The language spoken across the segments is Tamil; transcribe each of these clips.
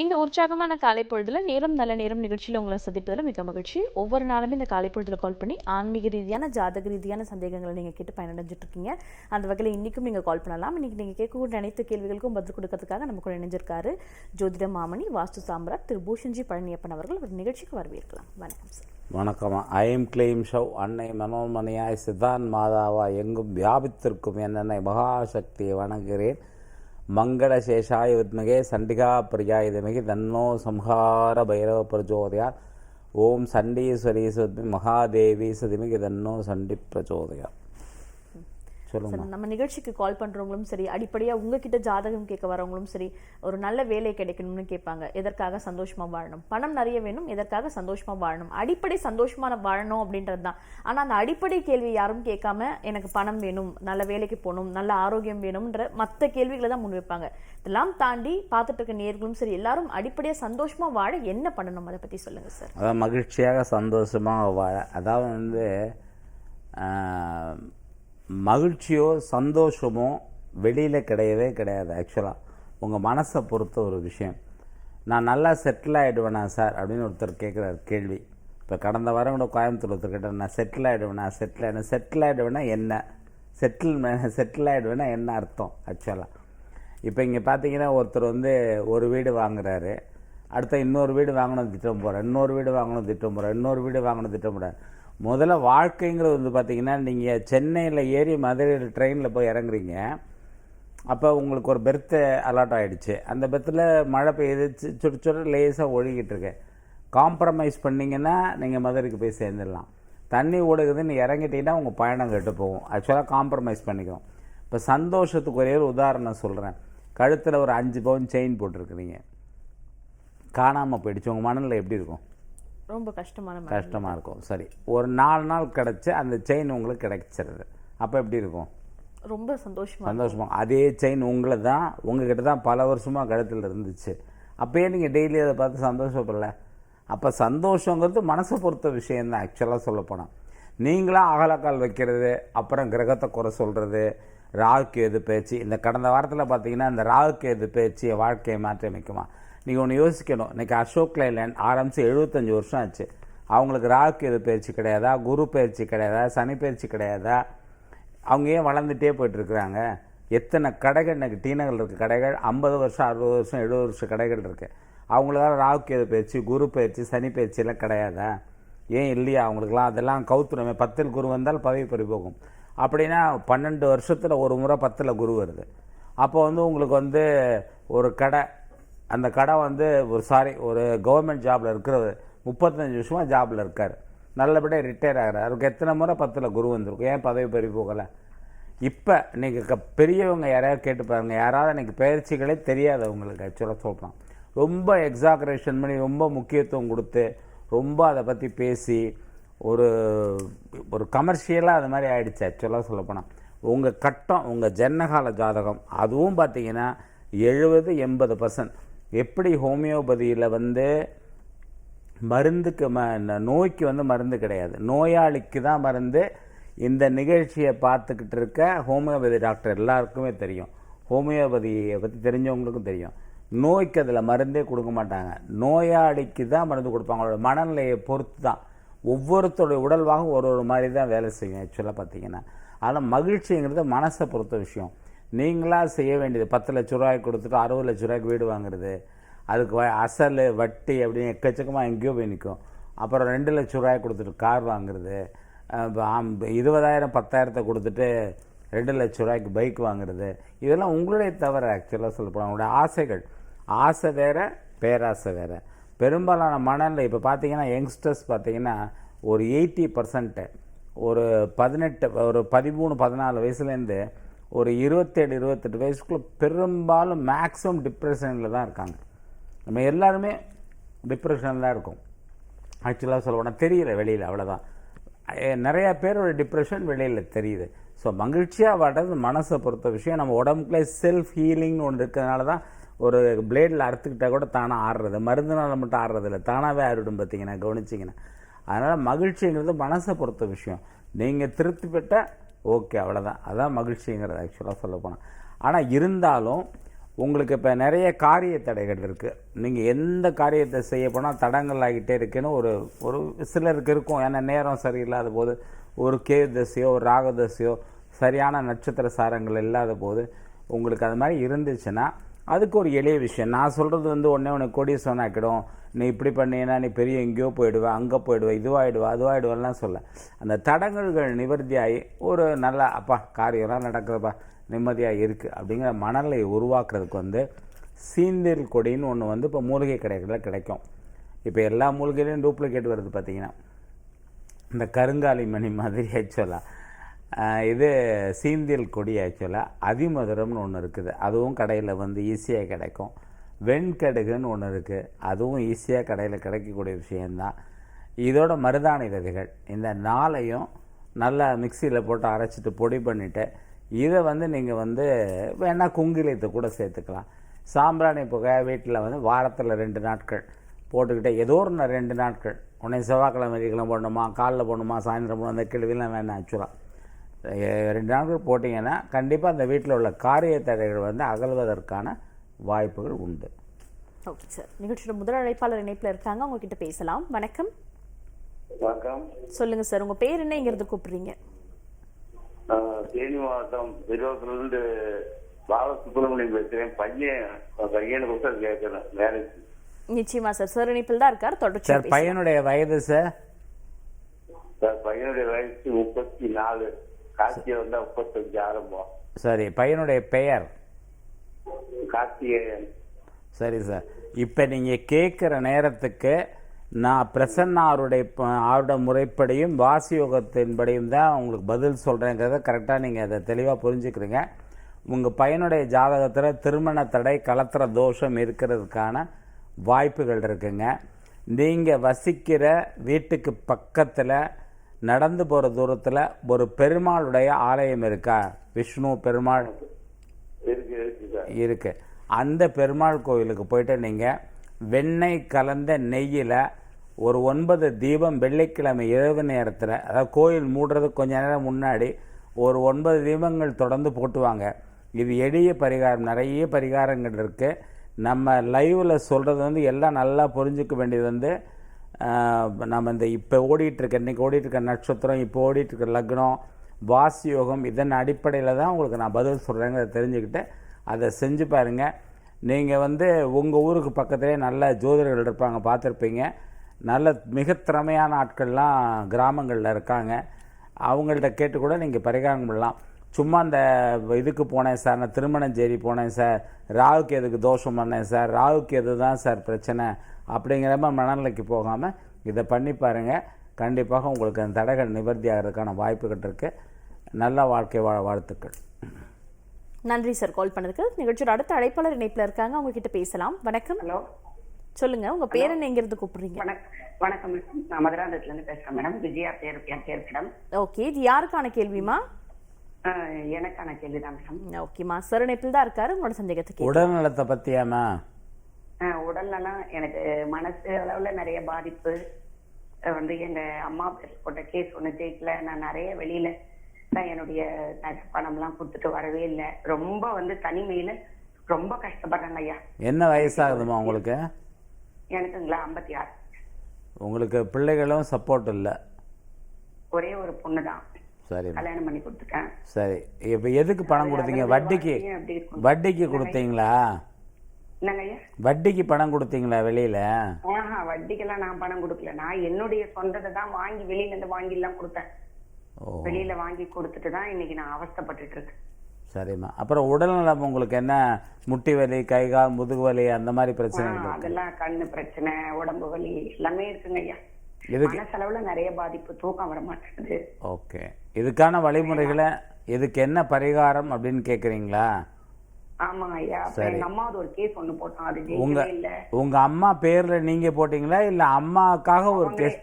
இந்த உற்சாகமான காலை பொழுதுல நேரம் நல்ல நேரம் நிகழ்ச்சியில் உங்களை சந்திப்பதில் மிக மகிழ்ச்சி. ஒவ்வொரு நாளுமே இந்த காலை பொழுதுல கால் பண்ணி ஆன்மீக ரீதியான ஜாதக ரீதியான சந்தேகங்களை நீங்கள் கேட்டு பயனடைஞ்சிட்டு இருக்கீங்க அந்த வகையில் இன்றைக்கும் நீங்கள் கால் பண்ணலாம். இன்னைக்கு நீங்கள் கேட்கக்கூடிய அனைத்து கேள்விகளுக்கும் பதில் கொடுக்கறதுக்காக நம்ம கூட இணைஞ்சிருக்காரு ஜோதிட மாமணி வாஸ்து சாம்ராட் திரு. பூஷன்ஜி பழனியப்பன் அவர்கள். ஒரு நிகழ்ச்சிக்கு வரவேற்கலாம் வணக்கம் சார். வணக்கம். ஐம் கிளைம் ஷவ் அன்னை மனோன்மணியாய் சிதான் மாதாவா எங்கும் வியாபித்திருக்கும் என்னென்ன மகாசக்தியை வணங்குகிறேன். மங்களசேஷாய வித்மகே சண்டிகா பிரியாயுதமிகி தன்னோ சம்ஹார பைரவ பிரச்சோதயாத் ஓம் சண்டீஸ்வரீஸ்வத்மி மகாதேவி சதிமிகி தன்னோ சண்டி பிரச்சோதயா. சொல்லுங்க. சார் நம்ம நிகழ்ச்சிக்கு கால் பண்றவங்களும் சரி அடிப்படையா உங்ககிட்ட ஜாதகம் கேட்க வரவங்களும் சரி ஒரு நல்ல வேலை கிடைக்கணும்னு கேட்பாங்க. எதற்காக சந்தோஷமா வாழணும்? பணம் நிறைய வேணும் எதற்காக சந்தோஷமா வாழணும்? அடிப்படை சந்தோஷமா வாழணும் அப்படின்றது தான். ஆனா அந்த அடிப்படை கேள்வி யாரும் கேட்காம எனக்கு பணம் வேணும் நல்ல வேலைக்கு போகணும் நல்ல ஆரோக்கியம் வேணும்ன்ற மற்ற கேள்விகளை தான் முன்வைப்பாங்க இதெல்லாம் தாண்டி பார்த்துட்டு இருக்க நேர்களும் சரி எல்லாரும் அடிப்படையா சந்தோஷமா வாழ என்ன பண்ணணும் அதை பத்தி சொல்லுங்க சார்? அதான் மகிழ்ச்சியாக சந்தோஷமாக வாழ. அதாவது வந்து மகிழ்ச்சியோ சந்தோஷமோ வெளியில் கிடையவே கிடையாது. ஆக்சுவலாக உங்கள் மனசை பொறுத்த ஒரு விஷயம். நான் நல்லா செட்டில் ஆகிடுவேனா சார்? அப்படின்னு ஒருத்தர் கேட்குறாரு கேள்வி. இப்போ கடந்த வாரம் கூட கோயம்புத்தூர் ஒருத்தர் கேட்டார் நான் செட்டில் ஆகிடுவேனா செட்டில் ஆகிடும் செட்டில் ஆகிடுவேனா என்ன? செட்டில் செட்டில் ஆகிடுவேனா என்ன அர்த்தம்? ஆக்சுவலாக இப்போ இங்கே பார்த்தீங்கன்னா ஒருத்தர் வந்து ஒரு வீடு வாங்குறாரு. அடுத்த இன்னொரு வீடு வாங்கணும் திட்டம் போகிறேன் இன்னொரு வீடு வாங்கணும் திட்டம் போகிறேன் இன்னொரு வீடு வாங்கணும் திட்டம் போகிறேன் முதல்ல வாழ்க்கைங்கிறது வந்து பார்த்திங்கன்னா நீங்கள் சென்னையில் ஏறி மதுரையில் ட்ரெயினில் போய் இறங்குறீங்க. அப்போ உங்களுக்கு ஒரு பெர்த்து அலாட் ஆகிடுச்சு அந்த பெர்த்தில் மழை பெய்யுது சுட்டு சுடு சுடு லேசாக ஒழுகிட்டு இருக்கு. காம்ப்ரமைஸ் பண்ணிங்கன்னா நீங்கள் மதுரைக்கு போய் சேர்ந்துடலாம். தண்ணி ஓடுகுதுன்னு இறங்கிட்டீங்கன்னா உங்கள் பயணம் கெட்டு போகும். ஆக்சுவலாக காம்ப்ரமைஸ் பண்ணிக்கும். இப்போ சந்தோஷத்துக்கு ஒரே ஒரு உதாரணம் சொல்கிறேன் கழுத்தில் ஒரு அஞ்சு பவுன் செயின் போட்டிருக்குறீங்க. காணாமல் போயிடுச்சு. உங்கள் மனநிலை எப்படி இருக்கும்? ரொம்ப கஷ்டமான மன- கஷ்டமாக இருக்கும். சரி. ஒரு நாலு நாள் கிடச்சி அந்த செயின் உங்களுக்கு கிடைச்சிருது. அப்போ எப்படி இருக்கும்? ரொம்ப சந்தோஷமா சந்தோஷமா அதே செயின் உங்களை தான் உங்ககிட்ட தான் பல வருஷமாக கழுத்தில் இருந்துச்சு. அப்பயே நீங்கள் டெய்லி அதை பார்த்து சந்தோஷப்படல. அப்போ சந்தோஷங்கிறது மனசை பொறுத்த விஷயம்தான் ஆக்சுவலாக சொல்லப்போனால் நீங்களாக அகலக்கால் வைக்கிறது அப்புறம் கிரகத்தை குறை சொல்கிறது ராகுக்கு எது பேச்சு. இந்த கடந்த வாரத்தில் பார்த்தீங்கன்னா இந்த ராகுக்கு எது பேச்சு வாழ்க்கையை மாற்றி அமைக்குமா நீங்கள் ஒன்று யோசிக்கணும். இன்றைக்கி அசோக் லைலேண்ட் ஆரம்பித்து எழுபத்தஞ்சி வருஷம் ஆச்சு. அவங்களுக்கு ராகு எது பயிற்சி கிடையாதா? குரு பயிற்சி கிடையாதா? சனி பயிற்சி கிடையாதா? அவங்க ஏன் வளர்ந்துட்டே போயிட்டுருக்குறாங்க? எத்தனை கடைகள்? இன்னைக்கு டி நகரில் கடைகள் ஐம்பது வருஷம் அறுபது வருஷம் எழுபது வருஷம் கடைகள் இருக்குது அவங்களுக்காக ராகுகேது பயிற்சி குரு பயிற்சி சனி பயிற்சியெல்லாம் கிடையாதா? ஏன் இல்லையா அவங்களுக்குலாம் அதெல்லாம் கவுத்துறமே. பத்தில் குரு வந்தால் பதவி பறி போகும். அப்படின்னா பன்னெண்டு வருஷத்தில் ஒரு முறை பத்தில் குரு வருது. அப்போ வந்து உங்களுக்கு வந்து ஒரு கடை அந்த கடை வந்து ஒரு சாரி ஒரு கவர்மெண்ட் ஜாபில் இருக்கிறவர் முப்பத்தஞ்சு வருஷமாக ஜாபில் இருக்கார். நல்லபடியாக ரிட்டையர் ஆகிறார். அவருக்கு எத்தனை முறை பத்தில் குரு வந்திருக்கும்? ஏன் பதவி பறி போகலை? இப்போ நீங்கள் க- பெரியவங்க யாரையாவது கேட்டு பாருங்கள் யாராவது எனக்கு பயிற்சிகளே தெரியாது அவங்களுக்கு ஆக்சுவலாக சொல்லலாம் ரொம்ப எக்ஸாகரேஷன் பண்ணி ரொம்ப முக்கியத்துவம் கொடுத்து ரொம்ப அதை பற்றி பேசி ஒரு ஒரு கமர்ஷியலாக அது மாதிரி ஆகிடுச்சு ஆக்சுவலாக சொல்லப்போனால் உங்கள் கட்டம் உங்கள் ஜன்னகால ஜாதகம் அதுவும் பார்த்தீங்கன்னா எழுபது எண்பது பர்சன்ட் எப்படி ஹோமியோபதியில் வந்து மருந்துக்கு ம ந- நோய்க்கு வந்து மருந்து கிடையாது. நோயாளிக்கு தான் மருந்து. இந்த நிகழ்ச்சியை பார்த்துக்கிட்டு இருக்க ஹோமியோபதி டாக்டர் எல்லாருக்குமே தெரியும். ஹோமியோபதியை பற்றி தெரிஞ்சவங்களுக்கும் தெரியும். நோய்க்கு அதில் மருந்தே கொடுக்க மாட்டாங்க. நோயாளிக்கு தான் மருந்து கொடுப்பாங்க. அவங்களோட மனநிலையை பொறுத்து தான். ஒவ்வொருத்தருடைய உடல்வாகும் ஒரு ஒரு மாதிரி தான் வேலை செய்யும் ஆக்சுவலாக பார்த்திங்கன்னா. ஆனால் மகிழ்ச்சிங்கிறது மனசை பொறுத்த விஷயம். நீங்களாக செய்ய வேண்டியது. பத்து லட்ச ரூபாய்க்கு கொடுத்துட்டு அறுபது லட்ச ரூபாய்க்கு வீடு வாங்குறது. அதுக்கு அசல் வட்டி அப்படின்னு எக்கச்சக்கமாக எங்கேயோ போய் நிற்கும் அப்புறம் ரெண்டு லட்ச ரூபாய் கொடுத்துட்டு கார் வாங்குறது. இருபதாயிரம் பத்தாயிரத்தை கொடுத்துட்டு ரெண்டு லட்ச ரூபாய்க்கு பைக் வாங்குறது. இதெல்லாம் உங்களுடைய தவிர ஆக்சுவலாக சொல்லப்போனால் உங்களுடைய ஆசைகள். ஆசை வேறு பேராசை வேறு. பெரும்பாலான மணலில் இப்போ பார்த்தீங்கன்னா யங்ஸ்டர்ஸ் பார்த்தீங்கன்னா ஒரு எயிட்டி பர்சன்ட்டு ஒரு பதினெட்டு ஒரு பதிமூணு பதினாலு வயசுலேருந்து ஒரு இருபத்தேழு இருபத்தெட்டு வயசுக்குள்ளே பெரும்பாலும் மேக்ஸிமம் டிப்ரெஷனில் தான் இருக்காங்க. நம்ம எல்லாருமே டிப்ரெஷனில் தான் இருக்கும். ஆக்சுவலாக சொல்லப்போனால் தெரியல வெளியில் அவ்வளோதான் நிறையா பேரோட டிப்ரெஷன் வெளியில் தெரியுது. ஸோ மகிழ்ச்சியாக வாடுறது மனசை பொறுத்த விஷயம். நம்ம உடம்புக்குள்ளே செல்ஃப் ஹீலிங்னு ஒன்று இருக்கிறதுனால தான் ஒரு பிளேடில் அறுத்துக்கிட்டால் கூட தானாக ஆடுறது மருந்துனால மட்டும் ஆடுறது இல்லை தானாகவே ஆறிடும் பார்த்தீங்கன்னா கவனிச்சிங்கன்னா. அதனால் மகிழ்ச்சிங்கிறது மனசை பொறுத்த விஷயம். நீங்கள் திருப்தி பெற்ற ஓகே அவ்வளோதான் அதான் மகிழ்ச்சிங்கிறது ஆக்சுவலாக சொல்ல போனால் ஆனால் இருந்தாலும் உங்களுக்கு இப்போ நிறைய காரிய தடைகள் இருக்குது நீங்கள் எந்த காரியத்தை செய்ய போனால் தடங்கள் ஆகிட்டே இருக்குன்னு ஒரு ஒரு சிலருக்கு இருக்கும். ஏன்னா நேரம் சரியில்லாத போது ஒரு கேது தசையோ ஒரு ராகதசையோ சரியான நட்சத்திர சாரங்கள் இல்லாத போது உங்களுக்கு அது மாதிரி இருந்துச்சுன்னா அதுக்கு ஒரு எளிய விஷயம். நான் சொல்கிறது வந்து ஒன்றே உனக்கு கோடீஸ்வரன் ஆக்கிடும். நீ இப்படி பண்ணீங்கன்னா நீ பெரிய எங்கேயோ போயிடுவேன் அங்கே போயிடுவேன் இதுவாகிடுவா அதுவாகிடுவாலாம் சொல்ல. அந்த தடங்கல்கள் நிவர்த்தியாகி ஒரு நல்ல அப்பா காரியம்லாம் நடக்குதுப்பா நிம்மதியாக இருக்குது அப்படிங்கிற மணலை உருவாக்குறதுக்கு வந்து சீந்தில் கொடின்னு ஒன்று வந்து இப்போ மூலிகை கடைகளில் கிடைக்கும். இப்போ எல்லா மூலிகையிலையும் டூப்ளிகேட் வருது பார்த்திங்கன்னா இந்த கருங்காலி மணி மாதிரி ஆக்சுவலாக இது சீந்தியல் கொடி ஆக்சுவலாக அதிமதுரம்னு ஒன்று இருக்குது. அதுவும் கடையில் வந்து ஈஸியாக கிடைக்கும். வெண்கடுகுன்னு ஒன்று இருக்குது அதுவும் ஈஸியாக கடையில் கிடைக்கக்கூடிய விஷயந்தான் இதோட மருதாணி விதைகள். இந்த நாளையும் நல்லா மிக்சியில் போட்டு அரைச்சிட்டு பொடி பண்ணிவிட்டு இதை வந்து நீங்கள் வந்து வேணால் குங்கிலியத்தை கூட சேர்த்துக்கலாம். சாம்பிராணி புகை வீட்டில் வந்து வாரத்தில் ரெண்டு நாட்கள் போட்டுக்கிட்டே ஏதோ ஒரு ரெண்டு நாட்கள். உடனே செவ்வாய்க்கிழமை வெள்ளிக்கிழமை போடணுமா காலைல போடணுமா சாயந்தரம் போடணும் அந்த கேள்வியெல்லாம் வேணாம் ஆக்சுவலாக ரெண்டு நாட்கள் போட்டிங்கன்னா கண்டிப்பாக அந்த வீட்டில் உள்ள காரிய தடைகள் வந்து அகல்வதற்கான வாய்ப்புகள் உண்டு. ஓகே சார் நிகழ்ச்சியோட முதல் அழைப்பாளர் இணைப்புல இருக்காங்க. அவங்க கிட்ட பேசலாம். வணக்கம். வணக்கம். சொல்லுங்க சார் உங்க பேர் என்ன? இங்க இருந்து கூப்பிடுறீங்க? தேனி மாவட்டம் திருவாரூர்லேருந்து பால சுப்பிரமணியம் பேசுறேன். பையன் பையனை புத்தகம் கேட்கறேன் வேலைக்கு நிச்சயமா சார் சார் இணைப்பில் தான் இருக்கார். தொடர்ச்சி சார் பையனுடைய வயது சார் சார் பையனுடைய வயசு முப்பத்தி நாலு. கார்த்திகை வந்தா முப்பத்தஞ்சு ஆரம்பம். சரி பையனுடைய பெயர்? கார்த்திகேயன். சரி சார். இப்போ நீங்கள் கேட்குற நேரத்துக்கு நான் பிரசன்னா அவருடைய அவருடைய முறைப்படியும் வாசி யோகத்தின்படியும் தான் உங்களுக்கு பதில் சொல்கிறேங்கிறத கரெக்டாக நீங்கள் அதை தெளிவாக புரிஞ்சுக்கிறீங்க. உங்கள் பையனுடைய ஜாதகத்தில் திருமண தடை கலத்திர தோஷம் இருக்கிறதுக்கான வாய்ப்புகள் இருக்குங்க. நீங்கள் வசிக்கிற வீட்டுக்கு பக்கத்தில் நடந்து போகிற தூரத்தில் ஒரு பெருமாளுடைய ஆலயம் இருக்கா? விஷ்ணு பெருமாள் இருக்கு அந்த பெருமாள் கோயிலுக்கு போயிட்டு நீங்கள் வெண்ணெய் கலந்த நெய்யில் ஒரு ஒன்பது தீபம் வெள்ளிக்கிழமை இரவு நேரத்தில் அதாவது கோயில் மூடுறதுக்கு கொஞ்ச நேரம் முன்னாடி ஒரு ஒன்பது தீபங்கள் தொடர்ந்து போட்டுவாங்க. இது எளிய பரிகாரம் நிறைய பரிகாரங்கள் இருக்குது நம்ம லைவில் சொல்கிறது வந்து எல்லாம் நல்லா புரிஞ்சுக்க வேண்டியது வந்து நம்ம இந்த இப்போ ஓடிட்டுருக்க இன்றைக்கி ஓடிட்டுருக்க நட்சத்திரம் இப்போ ஓடிட்டுருக்க லக்னம் வாசி யோகம் இதன் அடிப்படையில் தான் உங்களுக்கு நான் பதில் சொல்கிறேங்கிறத தெரிஞ்சுக்கிட்டு அதை செஞ்சு பாருங்கள் நீங்கள் வந்து உங்கள் ஊருக்கு பக்கத்துலேயே நல்ல ஜோதிடர்கள் இருப்பாங்க பார்த்துருப்பீங்க. நல்ல மிக திறமையான ஆட்கள்லாம் கிராமங்களில் இருக்காங்க. அவங்கள்ட்ட கேட்டு கூட நீங்கள் பரிகாரம் பண்ணலாம். சும்மா அந்த இதுக்கு போனேன் சார் நான் திருமணஞ்சேரி போனேன் சார். ராகுக்கு எதுக்கு தோஷம் பண்ணேன் சார்? ராகுக்கு எது தான் சார் பிரச்சனை? அப்படிங்கிற மாதிரி மனநிலைக்கு போகாமல் இதை பண்ணி பாருங்கள் கண்டிப்பாக உங்களுக்கு அந்த தடைகள் நிவர்த்தி ஆகிறதுக்கான வாய்ப்புகள் இருக்குது நல்ல வாழ்க்கை வாழ வாழ்த்துக்கள். நன்றி சார் கால் பண்ணதுக்கு. நிகழ்ச்சியோட அடுத்த அழைப்பாளர் இணைப்புல இருக்காங்க. அவங்க கிட்ட பேசலாம். வணக்கம். ஹலோ. சொல்லுங்க உங்க பேர் என்ன எங்க இருந்து கூப்பிடுறீங்க? வணக்கம் வணக்கம். மேடம் நான் மதுராந்தகத்துல இருந்து பேசுறேன் மேடம். விஜயா பேர் என் பேர் மேடம். ஓகே இது யாருக்கான கேள்விமா ஆஹ் எனக்கான கேள்விதான் மேடம். ஓகேம்மா. சார் இணைப்பில் தான் இருக்காரு. உங்களோட சந்தேகத்தை கேட்க உடல்நலத்தை பற்றியாமா ஆஹ் உடல்நலம் எனக்கு மனசு அளவுல நிறைய பாதிப்பு. வந்து எங்க அம்மா போட்ட கேஸ் ஒண்ணு ஜெயிக்கல நான் நிறைய வெளியில தான் என்னுடைய பணம்லாம் கொடுத்துட்டு வரவே இல்லை. ரொம்ப வந்து தனிமையில ரொம்ப கஷ்டப்படுறேங்க ஐயா. என்ன வயசாகுதுமா உங்களுக்கு? எனக்குங்களா ஐம்பத்தி ஆறு. உங்களுக்கு பிள்ளைகளும் சப்போர்ட் இல்லை. ஒரே ஒரு பொண்ணு தான் சரி. கல்யாணம் பண்ணி கொடுத்துட்டேன். சரி. இப்போ எதுக்கு பணம் கொடுத்தீங்க? வட்டிக்கு. வட்டிக்கு கொடுத்தீங்களா? வட்டிக்கு பணம் கொடுத்தீங்களா வெளியில்? ஆஹா வட்டிக்கெல்லாம் நான் பணம் கொடுக்கல. நான் என்னுடைய சொந்தத்தை தான் வாங்கி வெளியில இருந்து வாங்கி எல்லாம் கொடுத்தேன் வெளியில வாங்கி கொடுத்துட்டு தான் இன்னைக்கு நான் அவஸ்தைப்பட்டுட்டு இருக்கேன். சரிம்மா. அப்புறம் உடல்நலம் உங்களுக்கு என்ன? முட்டி வலி கை கால் முதுகு வலி அந்த மாதிரி இருக்கு. அதெல்லாம் கண்ணு பிரச்சனை உடம்பு வலி எல்லாமே இருக்குங்க ஐயா. மனசளவுல நிறைய பாதிப்பு தூக்கம் வர மாட்டேங்குது ஓகே. இதுக்கான வழிமுறைகளை இதுக்கு என்ன பரிகாரம் அப்படின்னு கேட்குறீங்களா உங்க உங்க அம்மா பேர்ல நீங்க போட்டீங்களா? இல்ல அம்மாக்காக ஒரு கேஸ்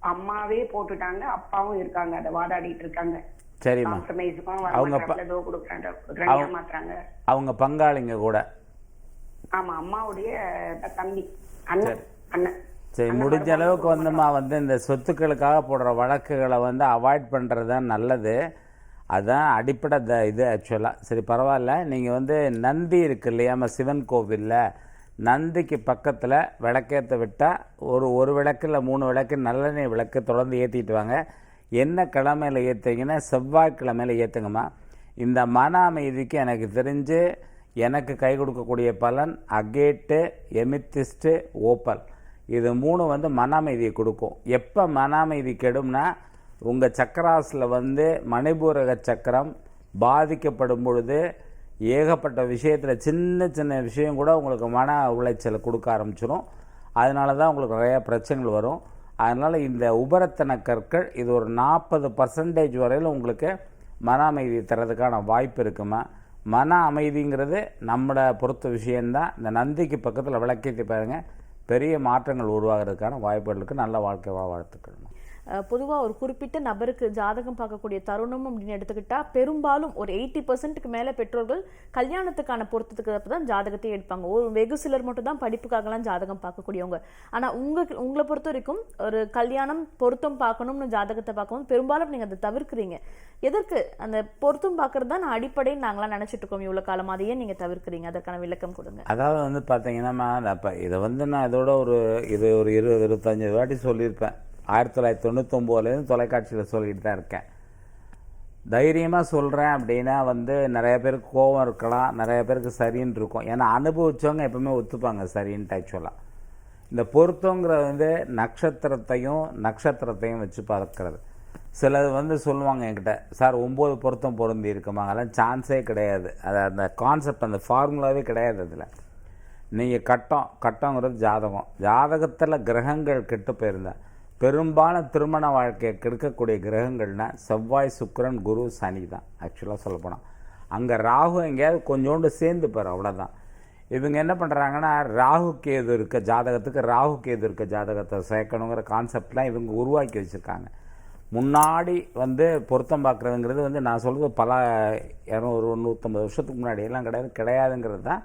அம்மாவே போட்டுட்டாங்க. அப்பாவும் இருக்காங்க. அதை வாதாடிட்டு இருக்காங்க. சரிம்மா. அவங்க அவங்க பங்காளிங்க கூட. ஆமா அம்மாவுடைய தம்பி. அண்ணன். அண்ணன். சரி முடிஞ்ச அளவுக்கு வந்துமா வந்து இந்த சொத்துக்களுக்காக போடுற வழக்குகளை வந்து அவாய்ட் பண்ணுறது தான் நல்லது. அதுதான் அடிப்படை த இது ஆக்சுவலாக சரி பரவாயில்ல. நீங்கள் வந்து நந்தி இருக்கு இல்லையா? நம்ம சிவன் கோவிலில். நந்திக்கு பக்கத்தில் விளக்கேற்ற விட்டால் ஒரு ஒரு விளக்கு இல்லை மூணு விளக்கு நல்லெண்ணெய் விளக்கு தொடர்ந்து ஏற்றிட்டு வாங்க. என்ன கிழமையில் ஏற்றுங்கன்னா செவ்வாய்க்கிழமையில் ஏற்றுங்கம்மா இந்த மன அமைதிக்கு எனக்கு தெரிஞ்சு எனக்கு கை கொடுக்கக்கூடிய பலன் அகேட்டு எமித்திஸ்ட்டு ஓப்பல். இது மூணு வந்து மன அமைதியை கொடுக்கும். எப்போ மன அமைதி கெடும்னா உங்கள் சக்கராசில் வந்து மணிபூரக சக்கரம் பாதிக்கப்படும் பொழுது ஏகப்பட்ட விஷயத்தில் சின்ன சின்ன விஷயம் கூட உங்களுக்கு மன உளைச்சலை கொடுக்க ஆரம்பிச்சிடும் அதனால தான் உங்களுக்கு நிறையா பிரச்சனைகள் வரும். அதனால் இந்த உபரத்தன கற்கள் இது ஒரு நாற்பது பர்சன்டேஜ் வரையில் உங்களுக்கு மன அமைதி தரதுக்கான வாய்ப்பு இருக்குமா? மன அமைதிங்கிறது நம்மளை பொறுத்த விஷயந்தான் இந்த நந்திக்கு பக்கத்தில் விளக்கேற்றி பாருங்கள் பெரிய மாற்றங்கள் உருவாகிறதுக்கான வாய்ப்புகளுக்கு நல்ல வாழ்க்கை வாழ்த்துக்கள். பொதுவாக ஒரு குறிப்பிட்ட நபருக்கு ஜாதகம் பார்க்கக்கூடிய தருணம் அப்படின்னு எடுத்துக்கிட்டால் பெரும்பாலும் ஒரு எயிட்டி பர்சன்ட்டுக்கு மேலே பெற்றோர்கள் கல்யாணத்துக்கான பொருத்தத்துக்கு தான் ஜாதகத்தை எடுப்பாங்க. ஒரு வெகு சிலர் மட்டும் தான் படிப்புக்காகலாம் ஜாதகம் பார்க்கக்கூடியவங்க. ஆனால் உங்களுக்கு உங்களை பொறுத்த வரைக்கும் ஒரு கல்யாணம் பொருத்தம் பார்க்கணும்னு ஜாதகத்தை பார்க்கவும் பெரும்பாலும் நீங்கள் அதை தவிர்க்கிறீங்க. எதற்கு? அந்த பொருத்தம் பார்க்கறது தான் நான் நாங்களாம் நினச்சிட்டு இருக்கோம் இவ்வளோ காலம். அதையே நீங்கள் தவிர்க்கிறீங்க. அதற்கான விளக்கம் கொடுங்க. அதாவது வந்து பார்த்தீங்கன்னா அப்போ இதை வந்து நான் இதோட ஒரு இது ஒரு இருபது இருபத்தஞ்சு வாட்டி சொல்லியிருப்பேன். ஆயிரத்தி தொள்ளாயிரத்தி தொண்ணூத்தொம்போதுலேருந்து தொலைக்காட்சியில் சொல்லிட்டு தான் இருக்கேன். தைரியமாக சொல்கிறேன் அப்படின்னா வந்து நிறைய பேருக்கு கோபம் இருக்கலாம் நிறைய பேருக்கு சரின்னு இருக்கும். ஏன்னா அனுபவிச்சவங்க எப்பவுமே ஒத்துப்பாங்க சரின்ட்டு ஆக்சுவலாக இந்த பொருத்தங்கிறது வந்து நட்சத்திரத்தையும் நட்சத்திரத்தையும் வச்சு பார்க்கறது. சிலது வந்து சொல்லுவாங்க என்கிட்ட சார் ஒம்பது பொருத்தம் பொருந்தி இருக்குமா அதெல்லாம் சான்ஸே கிடையாது. அது அந்த கான்செப்ட் அந்த ஃபார்முலாவே கிடையாது அதில். நீங்கள் கட்டம் கட்டங்கிறது ஜாதகம். ஜாதகத்தில் கிரகங்கள் கெட்டு போயிருந்தேன் பெரும்பாலும் திருமண வாழ்க்கையை கெடுக்கக்கூடிய கிரகங்கள்னா செவ்வாய் சுக்கரன் குரு சனி தான். ஆக்சுவலாக சொல்லப்போனால் அங்கே ராகு எங்கேயாவது கொஞ்சோண்டு சேர்ந்து போகிற அவ்வளோதான் இவங்க என்ன பண்ணுறாங்கன்னா ராகு கேது இருக்க ஜாதகத்துக்கு ராகு கேது இருக்க ஜாதகத்தை சேர்க்கணுங்கிற கான்செப்ட்லாம் இவங்க உருவாக்கி வச்சுருக்காங்க. முன்னாடி வந்து பொருத்தம் பார்க்குறதுங்கிறது வந்து நான் சொல்கிறது பல இரநூறு நூற்றம்பது வருஷத்துக்கு முன்னாடி எல்லாம் கிடையாது கிடையாதுங்கிறது தான்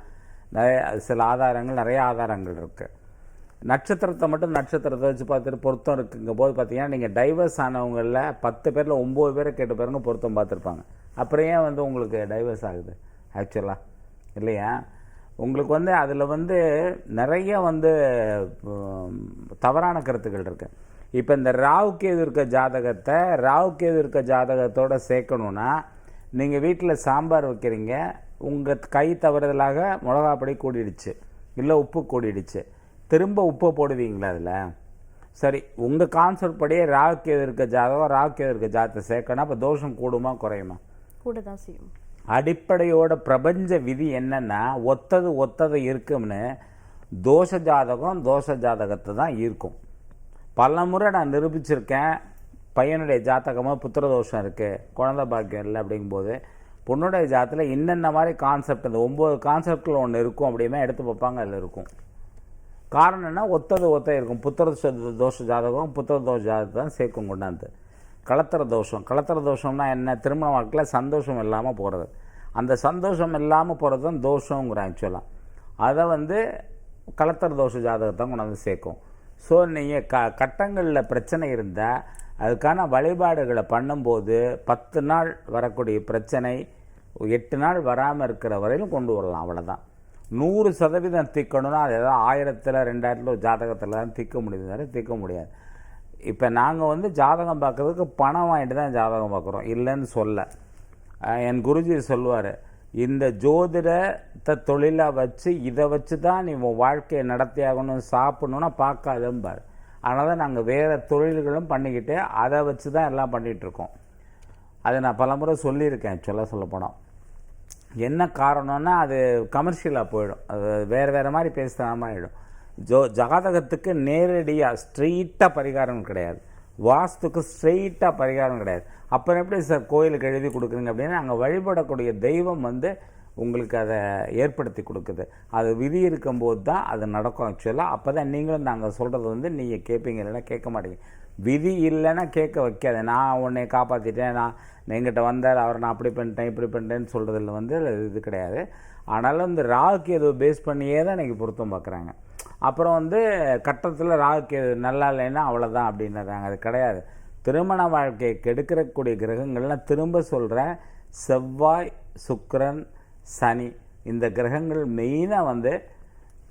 நிறைய சில ஆதாரங்கள் நிறைய ஆதாரங்கள் இருக்குது நட்சத்திரத்தை மட்டும் நட்சத்திரத்தை வச்சு பார்த்துட்டு பொருத்தம் இருக்குங்க போது பார்த்தீங்கன்னா நீங்கள் டைவர்ஸ் ஆனவங்களில் பத்து பேரில் ஒம்பது பேரை கேட்டு பேருங்க பொருத்தம் பார்த்துருப்பாங்க. அப்புறம் ஏன் வந்து உங்களுக்கு டைவர்ஸ் ஆகுது? ஆக்சுவலாக இல்லையா? உங்களுக்கு வந்து அதில் வந்து நிறைய வந்து தவறான கருத்துக்கள் இருக்குது இப்போ இந்த ராவுக்கேது இருக்க ஜாதகத்தை ராவுக்கேது இருக்க ஜாதகத்தோடு சேர்க்கணுன்னா நீங்கள் வீட்டில் சாம்பார் வைக்கிறீங்க உங்கள் கை தவறுதலாக மிளகாப்பொடி கூடிடுச்சு இல்லை உப்பு கூடிடுச்சு. திரும்ப உப்பை போடுவீங்களா அதில்? சரி உங்கள் கான்செப்ட் படியே ராவுக்கேது இருக்க ஜாதகம் ராவுக்கேது இருக்க ஜாதகத்தை சேர்க்கணும் அப்போ தோஷம் கூடுமா குறையுமா? கூட தான் செய்யும். அடிப்படையோட பிரபஞ்ச விதி என்னன்னா ஒத்தது ஒத்தது இருக்கும்னு தோஷ ஜாதகம் தோஷ ஜாதகத்தை தான் ஈர்க்கும். பல முறை நான் நிரூபிச்சிருக்கேன் பையனுடைய ஜாதகமாக புத்திர தோஷம் இருக்குது குழந்தை பாக்கியம் இல்லை அப்படிங்கும்போது பொண்ணுடைய ஜாதத்தில் என்னென்ன மாதிரி கான்செப்ட் அந்த ஒம்பது கான்செப்டில் ஒன்று இருக்கும் அப்படியுமே எடுத்து பார்ப்பாங்க அதில் இருக்கும். காரணம் என்ன? ஒத்தது ஒத்த இருக்கும். புத்திர தோஷ ஜாதகம் புத்திர தோஷ ஜாதகத்தை தான் சேர்க்கும் கொண்டாந்து. கலத்திர தோஷம். கலத்திர தோஷம்னா என்ன? திருமண வாழ்க்கையில் சந்தோஷம் இல்லாமல் போகிறது அந்த சந்தோஷம் இல்லாமல் போகிறது தான் தோஷங்கிற ஆக்சுவலாக அதை வந்து கலத்திர தோஷ ஜாதகத்தை கொண்டாந்து சேர்க்கும். ஸோ நீங்கள் க கட்டங்களில் பிரச்சனை இருந்தால் அதுக்கான வழிபாடுகளை பண்ணும்போது பத்து நாள் வரக்கூடிய பிரச்சனை எட்டு நாள் வராமல் இருக்கிற வரையிலும் கொண்டு வரலாம். அவ்வளோதான் நூறு சதவீதம் திக்கணும்னா அது ஏதாவது ஆயிரத்தில் ரெண்டாயிரத்தில் ஒரு ஜாதகத்தில் தான் திக்க முடியுது தவிர திக்க முடியாது. இப்போ நாங்கள் வந்து ஜாதகம் பார்க்கறதுக்கு பணம் வாங்கிட்டு தான் ஜாதகம் பார்க்குறோம். இல்லைன்னு சொல்ல. என் குருஜி சொல்லுவார் இந்த ஜோதிடத்தை தொழிலாக வச்சு இதை வச்சு தான் நீ உன் வாழ்க்கையை நடத்தி ஆகணும் பார்க்காதும்பார். பார்க்காதம்பார் அதனால தான் நாங்கள் வேறு தொழில்களும் பண்ணிக்கிட்டு அதை வச்சு தான் எல்லாம் பண்ணிகிட்ருக்கோம் அதை நான் பலமுறை சொல்லியிருக்கேன் சொல்ல சொல்லப்போனால் என்ன காரணம்னா அது கமர்ஷியலாக போயிடும். அது வேறு வேறு மாதிரி பேசுகிற ஆகிடும் ஜோ ஜாதகத்துக்கு நேரடியாக ஸ்ட்ரெயிட்டாக பரிகாரம் கிடையாது. வாஸ்துக்கு ஸ்ட்ரெயிட்டாக பரிகாரம் கிடையாது. அப்புறம் எப்படி சார் கோயிலுக்கு எழுதி கொடுக்குறீங்க அப்படின்னா நாங்கள் வழிபடக்கூடிய தெய்வம் வந்து உங்களுக்கு அதை ஏற்படுத்தி கொடுக்குது. அது விதி இருக்கும்போது தான் அது நடக்கும் ஆக்சுவலாக அப்போ தான் நீங்களும் நாங்கள் சொல்கிறது வந்து நீங்கள் கேட்பீங்க இல்லைன்னா கேட்க மாட்டீங்க. விதி இல்லைன்னா கேட்க வைக்காது. நான் உன்னை காப்பாற்றிட்டேன் நான் எங்கிட்ட வந்தார் அவர் நான் அப்படி பண்ணிட்டேன் இப்படி பண்ணிட்டேன்னு சொல்கிறதுல வந்து இது கிடையாது. ஆனாலும் இந்த ராகுக்கு ஏதோ பேஸ் பண்ணியே தான் இன்றைக்கி பொருத்தம் பார்க்குறாங்க அப்புறம் வந்து கட்டத்தில் ராகுக்கு நல்லா இல்லைன்னா அவ்வளோதான் அப்படின்னுறாங்க. அது கிடையாது. திருமண வாழ்க்கையை கெடுக்கிறக்கூடிய கிரகங்கள்லாம் திரும்ப சொல்கிறேன் செவ்வாய் சுக்கரன் சனி இந்த கிரகங்கள் மெயினாக வந்து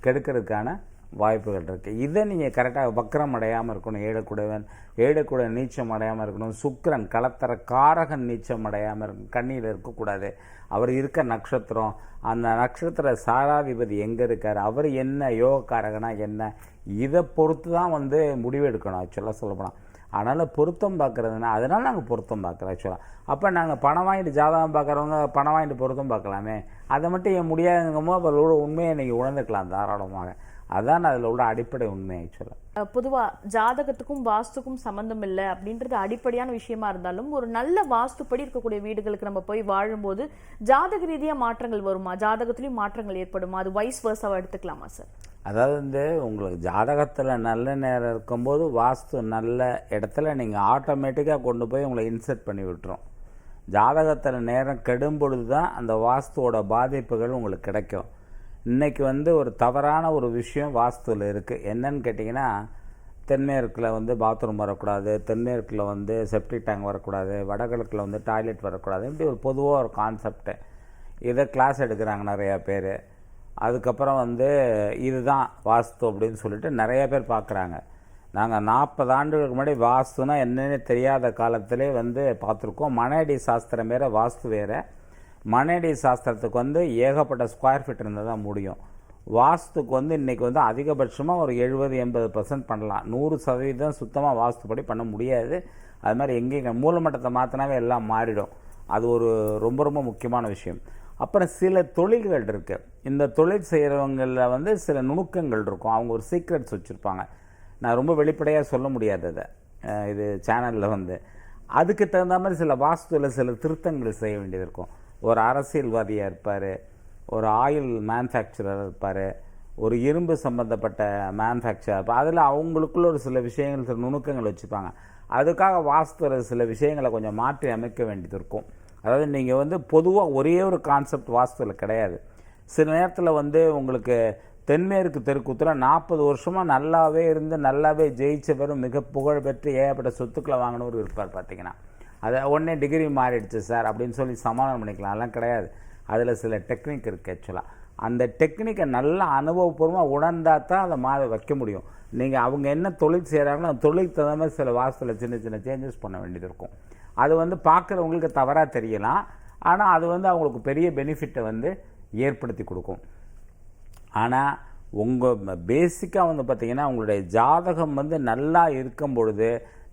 கெடுக்கிறதுக்கான வாய்ப்புகள் இருக்குது இதை நீங்கள் கரெக்டாக வக்கரம் அடையாமல் இருக்கணும் ஏழக்கூடவன் ஏழக்குட நீச்சம் அடையாமல் இருக்கணும் சுக்கரன் கலத்தர காரகன் நீச்சம் அடையாமல் இருக்கணும் கண்ணியில் இருக்கக்கூடாது. அவர் இருக்க நட்சத்திரம் அந்த நட்சத்திர சாராதிபதி எங்கே இருக்கார் அவர் என்ன யோகக்காரகனா என்ன இதை பொறுத்து தான் வந்து முடிவெடுக்கணும் ஆக்சுவலாக சொல்லப்போனால் அதனால் பொருத்தம் பார்க்குறதுனா அதனால் நாங்கள் பொருத்தம் பார்க்குறோம் ஆக்சுவலாக அப்போ நாங்கள் பணம் வாங்கிட்டு ஜாதகம் பார்க்குறவங்க பணம் வாங்கிட்டு பொருத்தம் பார்க்கலாமே? அதை மட்டும் என் முடியாதுங்கும்போது அவரோட உண்மையை நீங்கள் உணர்ந்துக்கலாம் தாராளமாக. அதான் அதில் உள்ள அடிப்படை உண்மை ஆக்சுவலாக அஹ் பொதுவா ஜாதகத்துக்கும் வாஸ்துக்கும் சம்பந்தம் இல்லை அப்படின்றது அடிப்படையான விஷயமா இருந்தாலும் ஒரு நல்ல வாஸ்துப்படி இருக்கக்கூடிய வீடுகளுக்கு நம்ம போய் வாழும்போது ஜாதக ரீதியா மாற்றங்கள் வருமா? ஜாதகத்திலயும் மாற்றங்கள் ஏற்படுமா? அது வைஸ் வர்ஸாவா எடுத்துக்கலாமா சார் அதாவது வந்து உங்களுக்கு ஜாதகத்தில் நல்ல நேரம் இருக்கும்போது வாஸ்து நல்ல இடத்துல நீங்கள் ஆட்டோமேட்டிக்காக கொண்டு போய் உங்களை இன்செர்ட் பண்ணி விட்டுரும். ஜாதகத்தில் நேரம் கெடும் பொழுது தான் அந்த வாஸ்துவோட பாதிப்புகள் உங்களுக்கு கிடைக்கும். இன்றைக்கி வந்து ஒரு தவறான ஒரு விஷயம் வாஸ்துவில் இருக்குது என்னன்னு கேட்டிங்கன்னா தென்மேற்கில் வந்து பாத்ரூம் வரக்கூடாது தென்மேற்கில் வந்து செப்டிக் டேங்க் வரக்கூடாது வடகிழக்கில் வந்து டாய்லெட் வரக்கூடாது. இப்படி ஒரு பொதுவாக ஒரு கான்செப்ட்டு இதை கிளாஸ் எடுக்கிறாங்க நிறையா பேர். அதுக்கப்புறம் வந்து இதுதான் வாஸ்து அப்படின்னு சொல்லிட்டு நிறைய பேர் பார்க்குறாங்க நாங்கள் நாற்பது ஆண்டுகளுக்கு முன்னாடி வாஸ்துனா என்னென்னு தெரியாத காலத்திலே வந்து பார்த்துருக்கோம். மனையடி சாஸ்திரம் வேறு வாஸ்து வேறு. மனையடி சாஸ்திரத்துக்கு வந்து ஏகப்பட்ட ஸ்கொயர் ஃபீட் இருந்தால் தான் முடியும். வாஸ்துக்கு வந்து இன்றைக்கி வந்து அதிகபட்சமாக ஒரு எழுபது எண்பது பர்சன்ட் பண்ணலாம். நூறு சதவீதம் சுத்தமாக வாஸ்துப்படி பண்ண முடியாது. அது மாதிரி எங்கேங்க மூலமட்டத்தை மாற்றினாவே எல்லாம் மாறிடும். அது ஒரு ரொம்ப ரொம்ப முக்கியமான விஷயம். அப்புறம் சில தொழில்கள் இருக்குது இந்த தொழில் செய்கிறவங்களில் வந்து சில நுணுக்கங்கள் இருக்கும். அவங்க ஒரு சீக்ரெட்ஸ் வச்சுருப்பாங்க. நான் ரொம்ப வெளிப்படையாக சொல்ல முடியாது அதை. இது சேனலில் வந்து. அதுக்கு தகுந்த மாதிரி சில வாஸ்துவில் சில திருத்தங்கள் செய்ய வேண்டியது இருக்கும். ஒரு அரசியல்வாதியாக இருப்பார் ஒரு ஆயில் மேனுஃபேக்சரர் இருப்பார் ஒரு இரும்பு சம்மந்தப்பட்ட மேனுஃபேக்சரர் இருப்பார் அதில் அவங்களுக்குள்ள ஒரு சில விஷயங்கள் சில நுணுக்கங்கள் வச்சுப்பாங்க. அதுக்காக வாஸ்துற சில விஷயங்களை கொஞ்சம் மாற்றி அமைக்க வேண்டியது இருக்கும். அதாவது நீங்கள் வந்து பொதுவாக ஒரே ஒரு கான்செப்ட் வாஸ்துவில் கிடையாது. சில நேரத்தில் வந்து உங்களுக்கு தென்மேற்கு தெருக்கூத்தில் நாற்பது வருஷமாக நல்லாவே இருந்து நல்லாவே ஜெயிச்சவரும் மிக புகழ் பெற்று ஏகப்பட்ட சொத்துக்களை வாங்கினவர் இருப்பார் பார்த்தீங்கன்னா அதை உடனே டிகிரி மாறிடுச்சு சார் அப்படின்னு சொல்லி சமாதானம் பண்ணிக்கலாம். அதெல்லாம் கிடையாது. அதில் சில டெக்னிக் இருக்குது ஆக்சுவலாக அந்த டெக்னிக்கை நல்லா அனுபவபூர்வமாக உணர்ந்தால் தான் அதை மாற வைக்க முடியும். நீங்கள் அவங்க என்ன தொழில் செய்கிறாங்களோ அந்த தொழிலுக்கு தகுந்த மாதிரி சில வாசத்தில் சின்ன சின்ன சேஞ்சஸ் பண்ண வேண்டியது இருக்கும். அது வந்து பார்க்குறவங்களுக்கு தவறாக தெரியலாம். ஆனால் அது வந்து அவங்களுக்கு பெரிய பெனிஃபிட்டை வந்து ஏற்படுத்தி கொடுக்கும். ஆனால் உங்கள் பேசிக்காக வந்து பார்த்திங்கன்னா உங்களுடைய ஜாதகம் வந்து நல்லா இருக்கும் பொழுது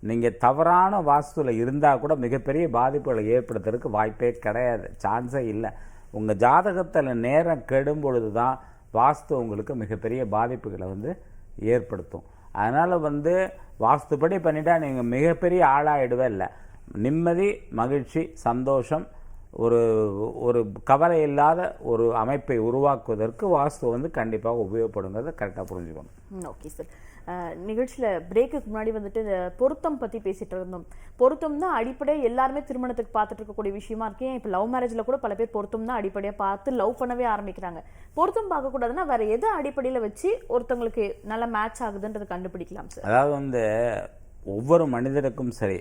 நீங்கள் தவறான வாஸ்துவில் இருந்தால் கூட மிகப்பெரிய பாதிப்புகளை ஏற்படுத்துறதுக்கு வாய்ப்பே கிடையாது. சான்ஸே இல்லை. உங்கள் ஜாதகத்தில் நேரம் கெடும் பொழுது தான் வாஸ்து உங்களுக்கு மிகப்பெரிய பாதிப்புகளை வந்து ஏற்படுத்தும். அதனால் வந்து வாஸ்துப்படி பண்ணிட்டால் நீங்கள் மிகப்பெரிய ஆளாயிடவே இல்லை. நிம்மதி மகிழ்ச்சி சந்தோஷம் ஒரு ஒரு கவலை இல்லாத ஒரு அமைப்பை உருவாக்குவதற்கு வாஸ்து வந்து கண்டிப்பாக உபயோகப்படுங்கிறத கரெக்டாக புரிஞ்சுக்கணும். ஓகே சார் நிகழ்ச்சியில பிரேக்குக்கு முன்னாடி வந்துட்டு இந்த பொருத்தம் பத்தி பேசிட்டு இருந்தோம். பொருத்தம் தான் அடிப்படை எல்லாருமே திருமணத்துக்கு பார்த்துட்டு இருக்கக்கூடிய விஷயமா இருக்கு. ஏன் இப்போ லவ் மேரேஜ்ல கூட பல பேர் பொருத்தம் தான் அடிப்படையா பார்த்து லவ் பண்ணவே ஆரம்பிக்கிறாங்க. பொருத்தம் பார்க்க கூடாதுன்னா வேற எதை அடிப்படையில வச்சு ஒருத்தவங்களுக்கு நல்ல மேட்ச் ஆகுதுன்றது கண்டுபிடிக்கலாம் சார் அதாவது வந்து ஒவ்வொரு மனிதருக்கும் சரி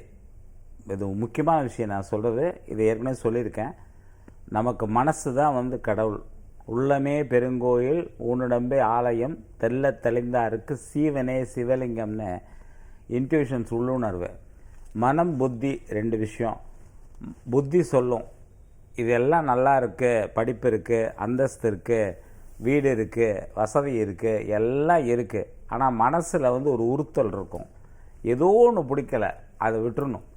இது முக்கியமான விஷயம் நான் சொல்கிறது இது ஏற்கனவே சொல்லியிருக்கேன். நமக்கு மனசு தான் வந்து கடவுள். உள்ளமே பெருங்கோயில் ஊனிடம்பே ஆலயம் தெல்ல தெளிந்தாருக்கு சீவனே சிவலிங்கம்னு. இன்ட்யூஷன்ஸ் உள்ளுணர்வு. மனம் புத்தி ரெண்டு விஷயம். புத்தி சொல்லும். இதெல்லாம் நல்லா இருக்குது படிப்பு இருக்குது அந்தஸ்து இருக்குது வீடு இருக்குது வசதி இருக்குது எல்லாம் இருக்குது ஆனால் மனசில் வந்து ஒரு உறுத்தல் இருக்கும். ஏதோ ஒன்று பிடிக்கல அதை விட்டுறணும்.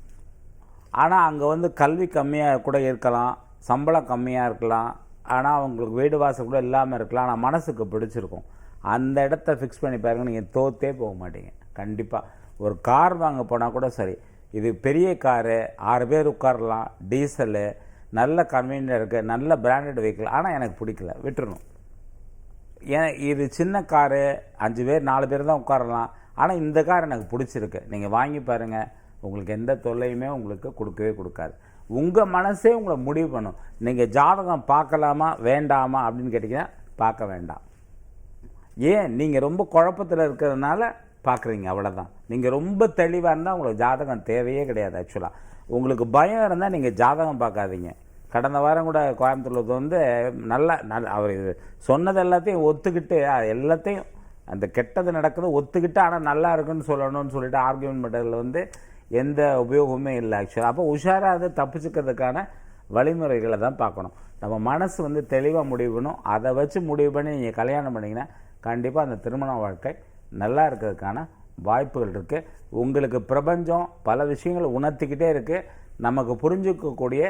ஆனால் அங்கே வந்து கல்வி கம்மியாக கூட இருக்கலாம் சம்பளம் கம்மியாக இருக்கலாம் ஆனால் அவங்களுக்கு வீடு வாசல் கூட இல்லாமல் இருக்கலாம் ஆனால் மனசுக்கு பிடிச்சிருக்கும். அந்த இடத்த ஃபிக்ஸ் பண்ணி பாருங்க நீங்கள் தோத்தே போக மாட்டீங்க. கண்டிப்பாக ஒரு கார் வாங்க போனால் கூட சரி. இது பெரிய காரு ஆறு பேர் உட்காரலாம் டீசலு நல்ல கன்வீனியாக இருக்குது நல்ல பிராண்டட் வெஹிக்கிள் ஆனால் எனக்கு பிடிக்கல விட்டுறணும். ஏன் இது சின்ன காரு அஞ்சு பேர் நாலு பேர் தான் உட்காரலாம். ஆனால் இந்த கார் எனக்கு பிடிச்சிருக்கு. நீங்கள் வாங்கி பாருங்கள் உங்களுக்கு எந்த தொல்லையுமே உங்களுக்கு கொடுக்கவே கொடுக்காது. உங்கள் மனசே உங்களை முடிவு பண்ணும். நீங்கள் ஜாதகம் பார்க்கலாமா வேண்டாமா அப்படின்னு கேட்டிங்கன்னா பார்க்க வேண்டாம். ஏன்? நீங்கள் ரொம்ப குழப்பத்தில் இருக்கிறதுனால பார்க்குறீங்க அவ்வளோதான் நீங்கள் ரொம்ப தெளிவாக இருந்தால் உங்களுக்கு ஜாதகம் தேவையே கிடையாது ஆக்சுவலாக உங்களுக்கு பயம் இருந்தால் நீங்கள் ஜாதகம் பார்க்காதீங்க. கடந்த வாரம் கூட கோயம்புத்தூர் வந்து நல்லா நல்ல அவர் இது சொன்னது எல்லாத்தையும் ஒத்துக்கிட்டு எல்லாத்தையும் அந்த கெட்டது நடக்குது ஒத்துக்கிட்டு ஆனால் நல்லா இருக்குன்னு சொல்லணும்னு சொல்லிட்டு ஆர்கியூமெண்ட் பண்ணுறதுல வந்து எந்த உபயோகமுமே இல்லை ஆக்சுவலாக அப்போ உஷாராக அதை தப்பிச்சுக்கிறதுக்கான வழிமுறைகளை தான் பார்க்கணும். நம்ம மனசு வந்து தெளிவாக முடிவு பண்ணும் அதை வச்சு முடிவு பண்ணி நீங்கள் கல்யாணம் பண்ணிங்கன்னா கண்டிப்பாக அந்த திருமண வாழ்க்கை நல்லா இருக்கிறதுக்கான வாய்ப்புகள் இருக்குது உங்களுக்கு பிரபஞ்சம் பல விஷயங்களை உணர்த்திக்கிட்டே இருக்குது நமக்கு புரிஞ்சுக்கக்கூடிய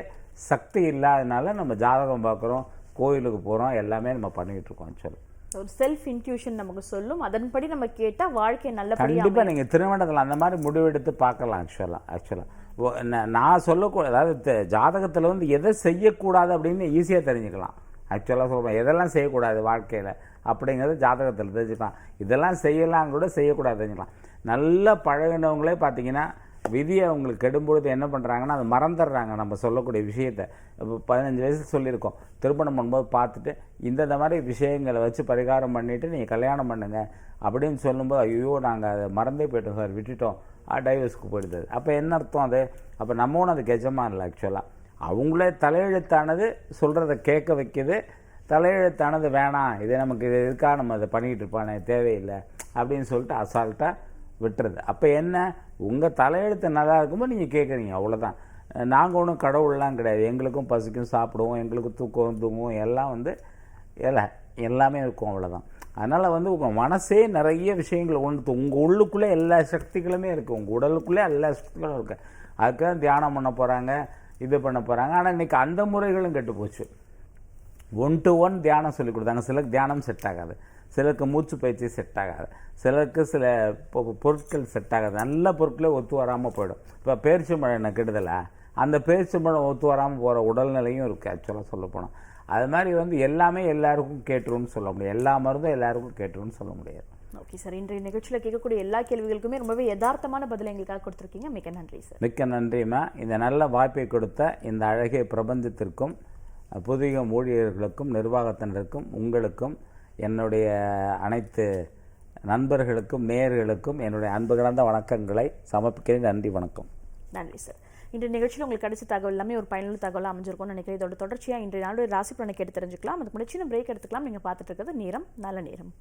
சக்தி இல்லாதனால நம்ம ஜாதகம் பார்க்குறோம் கோயிலுக்கு போகிறோம் எல்லாமே நம்ம பண்ணிகிட்ருக்கோம் இருக்கோம் ஒரு செல்ஃப் இன்ட்யூஷன் நமக்கு சொல்லும். அதன்படி நம்ம கேட்டா வாழ்க்கை நல்லபடியா கண்டிப்பா நீங்க திருமணத்துல அந்த மாதிரி முடிவெடுத்து பார்க்கலாம் ஆக்சுவலா ஆக்சுவலா நான் சொல்லக்கூட அதாவது ஜாதகத்துல வந்து எதை செய்யக்கூடாது அப்படின்னு ஈஸியா தெரிஞ்சுக்கலாம். ஆக்சுவலாக சொல்கிறேன் எதெல்லாம் செய்யக்கூடாது வாழ்க்கையில் அப்படிங்கிறது ஜாதகத்தில் தெரிஞ்சுக்கலாம். இதெல்லாம் செய்யலாம் கூட செய்யக்கூடாது தெரிஞ்சுக்கலாம். நல்லா பழகினவங்களே பார்த்தீங்கன்னா விதியை அவங்களுக்கு கெடும்பொழுது என்ன பண்ணுறாங்கன்னா அதை மறந்துடுறாங்க. நம்ம சொல்லக்கூடிய விஷயத்த. இப்போ பதினஞ்சு வயசுக்கு சொல்லியிருக்கோம். திருமணம் பண்ணும்போது பார்த்துட்டு இந்தந்த மாதிரி விஷயங்களை வச்சு பரிகாரம் பண்ணிவிட்டு நீங்கள் கல்யாணம் பண்ணுங்கள் அப்படின்னு சொல்லும்போது ஐயோ நாங்கள் அதை மறந்தே போயிட்டோம் சார் விட்டுட்டோம். டைவர்ஸ்க்கு போயிடுது. அப்போ என்ன அர்த்தம் அது? அப்போ நம்ம ஒன்றும் அதுக்கு எஜமா இல்லை ஆக்சுவலாக அவங்களே தலையெழுத்தானது சொல்கிறத கேட்க வைக்கிது. தலையெழுத்தானது வேணாம் இது நமக்கு இது இருக்கா நம்ம அதை பண்ணிக்கிட்டு இருப்பானே தேவையில்லை. அப்படின்னு சொல்லிட்டு அசால்ட்டாக விட்டுறது. அப்போ என்ன? உங்கள் தலையெழுத்து நல்லா இருக்கும்போது நீங்கள் கேட்குறீங்க அவ்வளோதான் நாங்கள் ஒன்றும் கடவுள்லாம் கிடையாது. எங்களுக்கும் பசிக்கும் சாப்பிடுவோம் எங்களுக்கும் தூக்கம் தூங்குவோம் எல்லாம் வந்து எல்லாம் எல்லாமே இருக்கும் அவ்வளோதான் அதனால் வந்து உங்கள் மனசே நிறைய விஷயங்கள் ஒன்று உங்கள் உள்ளுக்குள்ளே எல்லா சக்திகளுமே இருக்குது உங்கள் உடலுக்குள்ளே எல்லா சக்திகளும் இருக்குது அதுக்காக தியானம் பண்ண போகிறாங்க இது பண்ண போகிறாங்க ஆனால் இன்றைக்கி அந்த முறைகளும் கெட்டு போச்சு. ஒன் டு ஒன் தியானம் சொல்லி கொடுத்தாங்க. சிலருக்கு தியானம் செட் ஆகாது. சிலருக்கு மூச்சு பயிற்சி செட் ஆகாது. சிலருக்கு சில பொருட்கள் செட் ஆகாது. நல்ல பொருட்களே ஒத்து வராமல் போயிடும். இப்போ பேரிச்சி மழை என்ன கெடுதலா? அந்த பேரிச்சி மழை ஒத்து வராமல் போகிற உடல்நிலையும் இருக்குது ஆக்சுவலாக சொல்ல போனால் அது மாதிரி வந்து எல்லாமே எல்லாருக்கும் கேட்டுருன்னு சொல்ல முடியாது. எல்லா மருந்தும் எல்லாருக்கும் கேட்டுருன்னு சொல்ல முடியாது. ஓகே சார் இன்றைய நிகழ்ச்சியில கேட்கக்கூடிய எல்லா கேள்விகளுக்குமே ரொம்பவே யதார்த்தமான பதிலை எங்களுக்காக கொடுத்துருக்கீங்க. மிக்க நன்றி சார் மிக்க நன்றிம்மா இந்த நல்ல வாய்ப்பை கொடுத்த இந்த அழகிய பிரபஞ்சத்திற்கும் புதிய ஊழியர்களுக்கும் நிர்வாகத்தினருக்கும் உங்களுக்கும் என்னுடைய அனைத்து நண்பர்களுக்கும் நேயர்களுக்கும் என்னுடைய அன்பு கலந்த வணக்கங்களை சமர்ப்பிக்கிறேன். நன்றி வணக்கம். நன்றி சார். இன்றைய நிகழ்ச்சியில் உங்களுக்கு கிடைச்ச தகவல் எல்லாமே ஒரு பயனுள்ள தகவலாக அமைஞ்சிருக்கும்னு நினைக்கிறேன். இதோட தொடர்ச்சியாக இன்றைய நாளுடைய ராசி பலனை கேட்டு தெரிஞ்சுக்கலாம். அதுக்கு முன்னாடி சின்ன பிரேக் எடுத்துக்கலாம். நீங்கள் பார்த்துட்டு இருக்கிறது நேரம். நல்ல நேரம்.